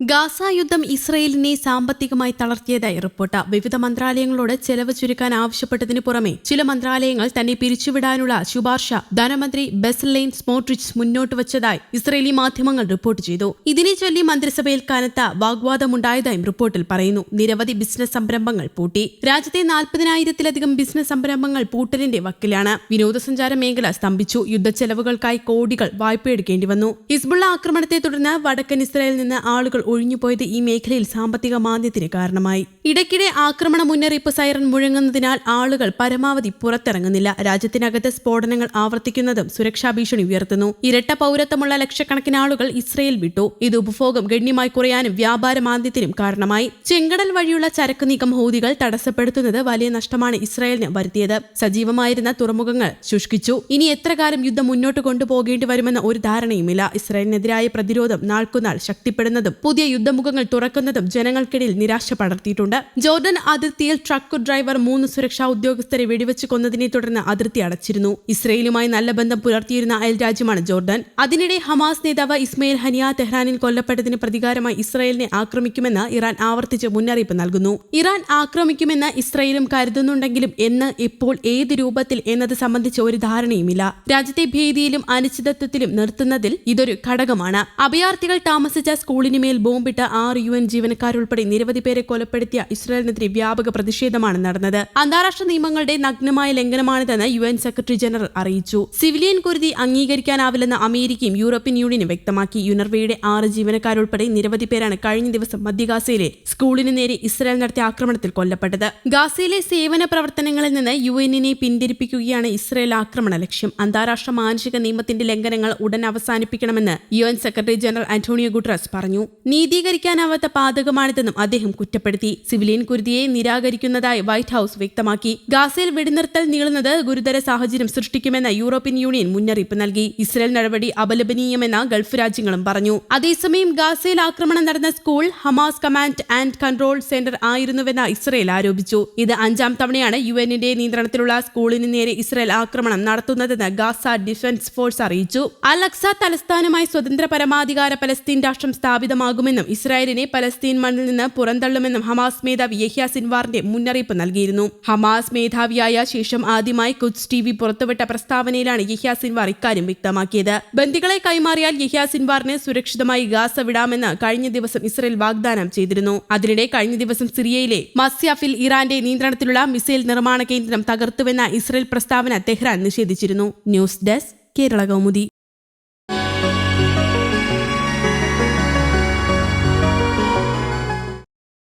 Gaza യുദ്ധം ഇസ്രയേലിനെ സാമ്പത്തികമായി തളർത്തിയതായി റിപ്പോർട്ട്. വിവിധ മന്ത്രാലയങ്ങളോട് ചെലവ് ചുരുക്കാൻ ആവശ്യപ്പെട്ടതിനു പുറമെ ചില മന്ത്രാലയങ്ങൾ തന്നെ പിരിച്ചുവിടാനുള്ള ശുപാർശ ധനമന്ത്രി ബെസ്ലൈൻ സ്മോട്രിച്ച് മുന്നോട്ട് വച്ചതായി ഇസ്രയേലി മാധ്യമങ്ങൾ റിപ്പോർട്ട് ചെയ്തു. ഇതിനെ ചൊല്ലി മന്ത്രിസഭയിൽ കനത്ത വാഗ്വാദമുണ്ടായതായും റിപ്പോർട്ടിൽ പറയുന്നു. നിരവധി ബിസിനസ് സംരംഭങ്ങൾ പൂട്ടി. രാജ്യത്തെ നാൽപ്പതിനായിരത്തിലധികം ബിസിനസ് സംരംഭങ്ങൾ പൂട്ടലിന്റെ വക്കിലാണ്. വിനോദസഞ്ചാര മേഖല സ്തംഭിച്ചു. യുദ്ധച്ചെലവുകൾക്കായി കോടികൾ വായ്പയെടുക്കേണ്ടി വന്നു. ഹിസ്ബുള്ള ആക്രമണത്തെ തുടർന്ന് വടക്കൻ ഇസ്രായേലിൽ നിന്ന് ആളുകൾ ഒഴിഞ്ഞുപോയത് ഈ മേഖലയിൽ സാമ്പത്തിക മാന്ദ്യത്തിന് കാരണമായി. ഇടയ്ക്കിടെ ആക്രമണ മുന്നറിയിപ്പ് സൈറൺ മുഴങ്ങുന്നതിനാൽ ആളുകൾ പരമാവധി പുറത്തിറങ്ങുന്നില്ല. രാജ്യത്തിനകത്ത് സ്ഫോടനങ്ങൾ ആവർത്തിക്കുന്നതും സുരക്ഷാ ഭീഷണി ഉയർത്തുന്നു. ഇരട്ട പൗരത്വമുള്ള ലക്ഷക്കണക്കിന് ആളുകൾ ഇസ്രയേൽ വിട്ടു. ഇത് ഉപഭോഗം ഗണ്യമായി കുറയാനും വ്യാപാര മാന്ദ്യത്തിനും കാരണമായി. ചെങ്കടൽ വഴിയുള്ള ചരക്ക് നീക്കം ഹൂതികൾ തടസ്സപ്പെടുത്തുന്നത് വലിയ നഷ്ടമാണ് ഇസ്രായേലിന് വരുത്തിയത്. സജീവമായിരുന്ന തുറമുഖങ്ങൾ ശുഷ്കിച്ചു. ഇനി എത്രകാലം യുദ്ധം മുന്നോട്ട് കൊണ്ടുപോകേണ്ടി വരുമെന്ന ഒരു ധാരണയുമില്ല. ഇസ്രായേലിനെതിരായ പ്രതിരോധം നാൾക്കുനാൾ ശക്തിപ്പെടുന്നതും പുതിയ യുദ്ധമുഖങ്ങൾ തുറക്കുന്നതും ജനങ്ങൾക്കിടയിൽ നിരാശ പടർത്തിയിട്ടുണ്ട്. ജോർഡൻ അതിർത്തിയിൽ ട്രക്ക് ഡ്രൈവർ മൂന്ന് സുരക്ഷാ ഉദ്യോഗസ്ഥരെ വെടിവെച്ച് കൊന്നതിനെ തുടർന്ന് അതിർത്തി അടച്ചിരുന്നു. ഇസ്രയേലുമായി നല്ല ബന്ധം പുലർത്തിയിരുന്ന അയൽ രാജ്യമാണ് ജോർഡൻ അതിനിടെ ഹമാസ് നേതാവ് ഇസ്മയിൽ ഹനിയ തെഹ്റാനിൽ കൊല്ലപ്പെട്ടതിന് പ്രതികാരമായി ഇസ്രയേലിനെ ആക്രമിക്കുമെന്ന് ഇറാൻ ആവർത്തിച്ച് മുന്നറിയിപ്പ് നൽകുന്നു. ഇറാൻ ആക്രമിക്കുമെന്ന് ഇസ്രയേലും കരുതുന്നുണ്ടെങ്കിലും എന്ന് ഇപ്പോൾ ഏത് രൂപത്തിൽ എന്നത് സംബന്ധിച്ച് ഒരു ധാരണയുമില്ല. രാജ്യത്തെ ഭീതിയിലും അനിശ്ചിതത്വത്തിലും നിർത്തുന്നതിൽ ഇതൊരു ഘടകമാണ്. അഭയാർത്ഥികൾ താമസിച്ച സ്കൂളിന് മേൽ ബോംബിട്ട ആറ് യു എൻ ജീവനക്കാരുൾപ്പെടെ നിരവധി പേരെ കൊലപ്പെടുത്തിയ ഇസ്രായേലിനെതിരെ വ്യാപക പ്രതിഷേധമാണ് നടന്നത്. അന്താരാഷ്ട്ര നിയമങ്ങളുടെ നഗ്നമായ ലംഘനമാണിതെന്ന് യു എൻ സെക്രട്ടറി ജനറൽ അറിയിച്ചു. സിവിലിയൻ കുരുതി അംഗീകരിക്കാനാവില്ലെന്ന് അമേരിക്കയും യൂറോപ്യൻ യൂണിയനും വ്യക്തമാക്കി. യുനർവയുടെ ആറ് ജീവനക്കാരുൾപ്പെടെ നിരവധി പേരാണ് കഴിഞ്ഞ ദിവസം മധ്യഗാസയിലെ സ്കൂളിന് നേരെ ഇസ്രായേൽ നടത്തിയ ആക്രമണത്തിൽ കൊല്ലപ്പെട്ടത്. ഗാസയിലെ സേവന പ്രവർത്തനങ്ങളിൽ നിന്ന് യു എന്നിനെ പിന്തിരിപ്പിക്കുകയാണ് ഇസ്രായേൽ ആക്രമണ ലക്ഷ്യം. അന്താരാഷ്ട്ര മാനുഷിക നിയമത്തിന്റെ ലംഘനങ്ങൾ ഉടൻ അവസാനിപ്പിക്കണമെന്ന് U N secretary general Antonio Guterres പറഞ്ഞു. നീതീകരിക്കാനാവാത്ത പാതകമാണിതെന്നും അദ്ദേഹം കുറ്റപ്പെടുത്തി. സിവിലിയൻ കുരുതിയെ നിരാകരിക്കുന്നതായി വൈറ്റ് ഹൌസ് വ്യക്തമാക്കി. ഗാസയിൽ വെടിനിർത്തൽ നീളുന്നത് ഗുരുതര സാഹചര്യം സൃഷ്ടിക്കുമെന്ന് യൂറോപ്യൻ യൂണിയൻ മുന്നറിയിപ്പ് നൽകി. ഇസ്രയേൽ നടപടി അപലപനീയമെന്ന് ഗൾഫ് രാജ്യങ്ങളും പറഞ്ഞു. അതേസമയം ഗാസയിൽ ആക്രമണം നടന്ന school Hamas command and control centre ആയിരുന്നുവെന്ന് ഇസ്രയേൽ ആരോപിച്ചു. ഇത് അഞ്ചാം തവണയാണ് യു എന്നിന്റെ നിയന്ത്രണത്തിലുള്ള സ്കൂളിന് നേരെ ഇസ്രയേൽ ആക്രമണം നടത്തുന്നതെന്ന് ഗാസ ഡിഫൻസ് ഫോഴ്സ് അറിയിച്ചു. അലക്സ തലസ്ഥാനമായി സ്വതന്ത്ര പരമാധികാര പലസ്തീൻ രാഷ്ട്രം സ്ഥാപിതമാകുമെന്നും ഇസ്രായേലിനെ പലസ്തീൻ മണ്ണിൽ നിന്ന് പുറന്തള്ളുമെന്നും ഹമാസ് മേധാവി യഹ്യ സിൻവാറിന്റെ മുന്നറിയിപ്പ് നൽകിയിരുന്നു. ഹമാസ് മേധാവിയായ ശേഷം ആദ്യമായി കുച്ച് ടി വി പുറത്തുവിട്ട പ്രസ്താവനയിലാണ് യഹ്യ സിൻവാർ ഇക്കാര്യം വ്യക്തമാക്കിയത്. ബന്ദികളെ കൈമാറിയാൽ യഹ്യ സിൻവാറിന് സുരക്ഷിതമായി ഗാസ വിടാമെന്ന് കഴിഞ്ഞ ദിവസം ഇസ്രായേൽ വാഗ്ദാനം ചെയ്തിരുന്നു. അതിനിടെ കഴിഞ്ഞ ദിവസം സിറിയയിലെ മസ്യാഫിൽ ഇറാന്റെ നിയന്ത്രണത്തിലുള്ള മിസൈൽ നിർമ്മാണ കേന്ദ്രം തകർത്തുവെന്ന ഇസ്രായേൽ പ്രസ്താവന Tehran നിഷേധിച്ചിരുന്നു. News desk Kerala Kaumudi.